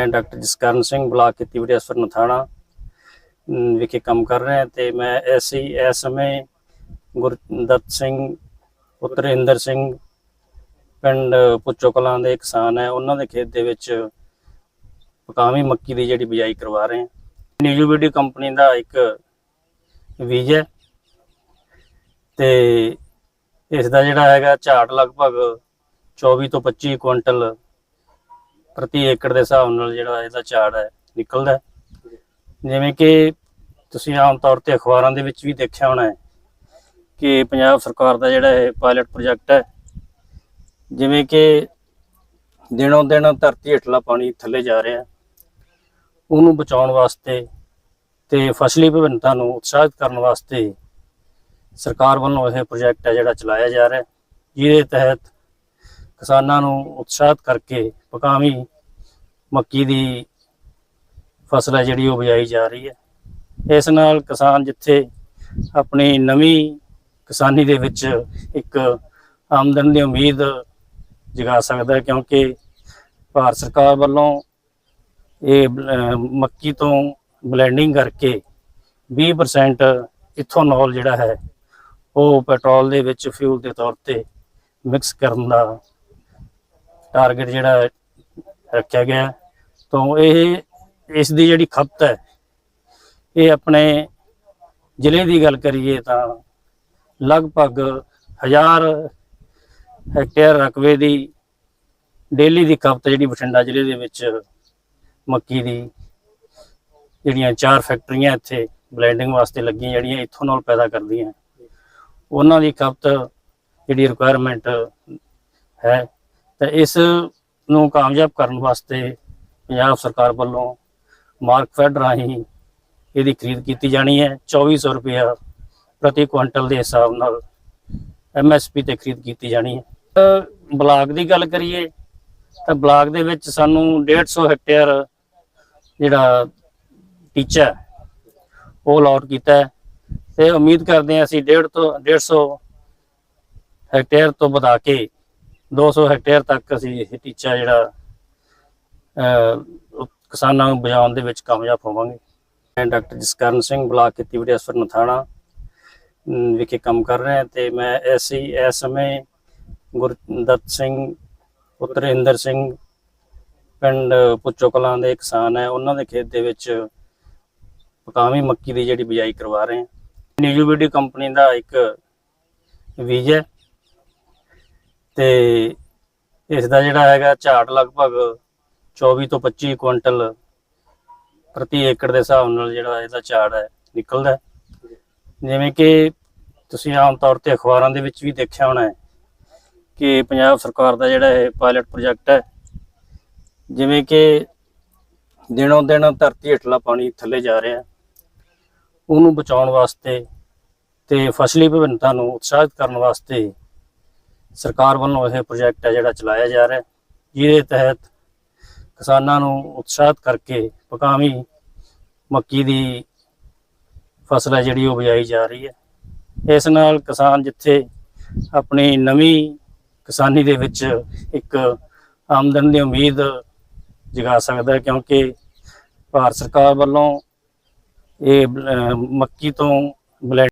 ਮੈਂ doctor Jaskaran Singh block ਖੇਤੀਬਾੜੀ ਅਫਸਰ ਨਥਾਣਾ ਵਿਖੇ ਕੰਮ ਕਰ ਰਿਹਾ ਤੇ ਮੈਂ ਐਸੀ, ਇਸ ਸਮੇਂ ਗੁਰਦੱਤ ਸਿੰਘ, ਪੁੱਤਰ ਇੰਦਰ ਸਿੰਘ, ਪਿੰਡ ਪੁੱਚੋ ਕਲਾਂ ਦੇ ਕਿਸਾਨ ਹੈ। ਉਹਨਾਂ ਦੇ ਖੇਤ ਦੇ ਵਿੱਚ ਪਕਾਵੀ ਮੱਕੀ ਦੀ ਜਿਹੜੀ ਬਿਜਾਈ ਕਰਵਾ ਰਹੇ ਹਾਂ। ਨਿਊਜੀਬੀਡੀ ਕੰਪਨੀ ਦਾ ਇੱਕ ਬੀਜ ਹੈ ਤੇ ਇਸ ਦਾ ਜਿਹੜਾ ਹੈਗਾ ਝਾੜ ਲਗਭਗ 24 ਤੋਂ 25 ਕੁਇੰਟਲ ਪ੍ਰਤੀ ਏਕੜ ਦੇ ਹਿਸਾਬ ਨਾਲ ਜਿਹੜਾ ਇਹਦਾ ਝਾੜ ਹੈ ਨਿਕਲਦਾ ਹੈ। ਜਿਵੇਂ ਕਿ ਤੁਸੀਂ ਆਮ ਤੌਰ ਤੇ ਅਖਬਾਰਾਂ ਦੇ ਵਿੱਚ ਵੀ ਦੇਖਿਆ ਹੋਣਾ ਹੈ ਕਿ ਪੰਜਾਬ ਸਰਕਾਰ ਦਾ ਜਿਹੜਾ ਇਹ ਪਾਇਲਟ ਪ੍ਰੋਜੈਕਟ ਹੈ ਜਿਵੇਂ ਕਿ ਦਿਨੋਂ ਦਿਨ ਧਰਤੀ ਹੇਠਲਾ ਪਾਣੀ ਥੱਲੇ ਜਾ ਰਿਹਾ ਹੈ, ਉਹਨੂੰ ਬਚਾਉਣ ਵਾਸਤੇ ਤੇ ਫਸਲੀ ਵਿਭਿੰਨਤਾ ਨੂੰ ਉਤਸ਼ਾਹਿਤ ਕਰਨ ਵਾਸਤੇ ਸਰਕਾਰ ਵੱਲੋਂ ਇਹ ਪ੍ਰੋਜੈਕਟ ਹੈ ਜਿਹੜਾ ਚਲਾਇਆ ਜਾ ਰਿਹਾ ਹੈ ਜਿਹਦੇ ਤਹਿਤ ਕਿਸਾਨਾਂ ਨੂੰ ਉਤਸ਼ਾਹਿਤ ਕਰਕੇ ਪਕਾਵੀ ਮੱਕੀ ਦੀ ਫਸਲ ਹੈ ਜਿਹੜੀ ਉਹ ਬਜਾਈ ਜਾ ਰਹੀ ਹੈ। ਇਸ ਨਾਲ ਕਿਸਾਨ ਜਿੱਥੇ ਆਪਣੀ ਨਵੀਂ ਕਿਸਾਨੀ ਦੇ ਵਿੱਚ ਇੱਕ ਆਮਦਨ ਦੀ ਉਮੀਦ ਜਗਾ ਸਕਦਾ ਹੈ, ਕਿਉਂਕਿ ਭਾਰਤ ਸਰਕਾਰ ਵੱਲੋਂ ਇਹ ਮੱਕੀ ਤੋਂ ਬਲੈਂਡਿੰਗ ਕਰਕੇ 20% ਇਥੋਨੋਲ ਜਿਹੜਾ ਹੈ, ਉਹ ਪੈਟਰੋਲ ਦੇ ਵਿੱਚ ਫਿਊਲ ਦੇ ਤੌਰ ਤੇ ਮਿਕਸ ਕਰਨ ਦਾ ਟਾਰਗੇਟ ਜਿਹੜਾ ਰੱਖਿਆ ਗਿਆ ਹੈ। ਤੋਂ ਇਹ, ਇਸ ਦੀ ਜਿਹੜੀ ਖਪਤ ਹੈ, ਇਹ ਆਪਣੇ ਜ਼ਿਲ੍ਹੇ ਦੀ ਗੱਲ ਕਰੀਏ ਤਾਂ ਲਗਭਗ 1000 ਹੈਕਟੇਅਰ ਰਕਬੇ ਦੀ ਡੇਲੀ ਦੀ ਖਪਤ ਜਿਹੜੀ ਬਠਿੰਡਾ ਜ਼ਿਲ੍ਹੇ ਦੇ ਵਿੱਚ ਮੱਕੀ ਦੀ ਜਿਹੜੀਆਂ ਚਾਰ ਫੈਕਟਰੀਆਂ ਇੱਥੇ ਬਲੈਂਡਿੰਗ ਵਾਸਤੇ ਲੱਗੀਆਂ ਜਿਹੜੀਆਂ ਇਥੋਨੋਲ ਪੈਦਾ ਕਰਦੀਆਂ ਉਹਨਾਂ ਦੀ ਖਪਤ ਜਿਹੜੀ ਰਿਕੁਆਇਰਮੈਂਟ ਹੈ ਤਾਂ ਇਸ ਨੂੰ ਕਾਮਯਾਬ ਕਰਨ ਵਾਸਤੇ ਪੰਜਾਬ ਸਰਕਾਰ ਵੱਲੋਂ ਮਾਰਕਫੈਡ ਰਾਹੀਂ ਇਹਦੀ ਖਰੀਦ ਕੀਤੀ ਜਾਣੀ ਹੈ। 2400 ਰੁਪਇਆ ਪ੍ਰਤੀ ਕੁਇੰਟਲ ਦੇ ਹਿਸਾਬ ਨਾਲ ਐਮਐਸਪੀ ਤੇ ਖਰੀਦ ਕੀਤੀ ਜਾਣੀ ਹੈ। ਬਲਾਕ ਦੀ ਗੱਲ ਕਰੀਏ ਤਾਂ ਬਲਾਕ ਦੇ ਵਿੱਚ ਸਾਨੂੰ 150 ਹੈਕਟੇਅਰ ਜਿਹੜਾ ਟੀਚਾ ਉਹ ਅਲਾਟ ਕੀਤਾ ਹੈ। ਤੇ ਉਮੀਦ ਕਰਦੇ ਹਾਂ ਅਸੀਂ 1.5 ਤੋਂ 150 ਹੈਕਟੇਅਰ ਤੋਂ ਵਧਾ ਕੇ 200 ਹੈਕਟੇਅਰ ਤੱਕ ਅਸੀਂ ਇਹ ਟੀਚਾ ਜਿਹੜਾ ਕਿਸਾਨਾਂ ਨੂੰ ਬਚਾਉਣ ਦੇ ਵਿੱਚ ਕਾਮਯਾਬ ਹੋਵਾਂਗੇ। ਮੈਂ ਡਾਕਟਰ ਜਸਕਰਨ ਸਿੰਘ, ਬਲਾਕ ਖੇਤੀਬਾੜੀ ਅਫਸਰ ਨਥਾਣਾ ਵਿਖੇ ਕੰਮ ਕਰ ਰਿਹਾ ਤੇ ਮੈਂ ਐਸੀ, ਇਸ ਸਮੇਂ ਗੁਰਦੱਤ ਸਿੰਘ, ਪੁੱਤਰ ਇੰਦਰ ਸਿੰਘ, ਪਿੰਡ ਪੁੱਚੋ ਕਲਾਂ ਦੇ ਕਿਸਾਨ ਹੈ। ਉਹਨਾਂ ਦੇ ਖੇਤ ਦੇ ਵਿੱਚ ਪਕਾਵੀ ਮੱਕੀ ਦੀ ਜਿਹੜੀ ਬਿਜਾਈ ਕਰਵਾ ਰਹੇ ਹਾਂ। ਨਿਊਜੀਬੀਡੀ ਕੰਪਨੀ ਦਾ ਇੱਕ ਬੀਜ ਹੈ। ਤੇ ਇਸ ਦਾ ਜਿਹੜਾ ਹੈਗਾ ਝਾੜ ਲਗਭਗ 24 ਤੋਂ 25 ਕੁਇੰਟਲ ਪ੍ਰਤੀ ਏਕੜ ਦੇ ਹਿਸਾਬ ਨਾਲ ਜਿਹੜਾ ਇਹਦਾ ਝਾੜ ਹੈ, ਨਿਕਲਦਾ ਜਿਵੇਂ ਕਿ ਤੁਸੀਂ ਆਮ ਤੌਰ ਤੇ ਅਖਬਾਰਾਂ ਦੇ ਵਿੱਚ ਵੀ ਦੇਖਿਆ ਹੋਣਾ ਹੈ ਕਿ ਪੰਜਾਬ ਸਰਕਾਰ ਦਾ ਜਿਹੜਾ ਇਹ ਪਾਇਲਟ ਪ੍ਰੋਜੈਕਟ ਹੈ, ਜਿਵੇਂ ਕਿ ਦਿਨੋਂ ਦਿਨ ਧਰਤੀ ਹੇਠਲਾ ਪਾਣੀ ਥੱਲੇ ਜਾ ਰਿਹਾ ਉਹਨੂੰ ਬਚਾਉਣ ਵਾਸਤੇ ਤੇ ਫਸਲੀ ਵਿਭਿੰਨਤਾ ਨੂੰ ਉਤਸ਼ਾਹਿਤ ਕਰਨ ਵਾਸਤੇ ਸਰਕਾਰ ਵੱਲੋਂ ਇਹ ਪ੍ਰੋਜੈਕਟ ਹੈ ਜਿਹੜਾ ਚਲਾਇਆ ਜਾ ਰਿਹਾ ਜਿਹਦੇ ਤਹਿਤ ਕਿਸਾਨਾਂ ਨੂੰ ਉਤਸ਼ਾਹਿਤ ਕਰਕੇ ਪਕਾਵੀ ਮੱਕੀ ਦੀ ਫਸਲ ਹੈ ਜਿਹੜੀ ਉਹ ਬਿਜਾਈ ਜਾ ਰਹੀ ਹੈ। ਇਸ ਨਾਲ ਕਿਸਾਨ ਜਿੱਥੇ ਆਪਣੀ ਨਵੀਂ ਕਿਸਾਨੀ ਦੇ ਵਿੱਚ ਇੱਕ ਆਮਦਨ ਦੀ ਉਮੀਦ ਜਗਾ ਸਕਦਾ ਹੈ, ਕਿਉਂਕਿ ਭਾਰਤ ਸਰਕਾਰ ਵੱਲੋਂ ਇਹ ਮੱਕੀ ਤੋਂ ਬਲੈਂਡ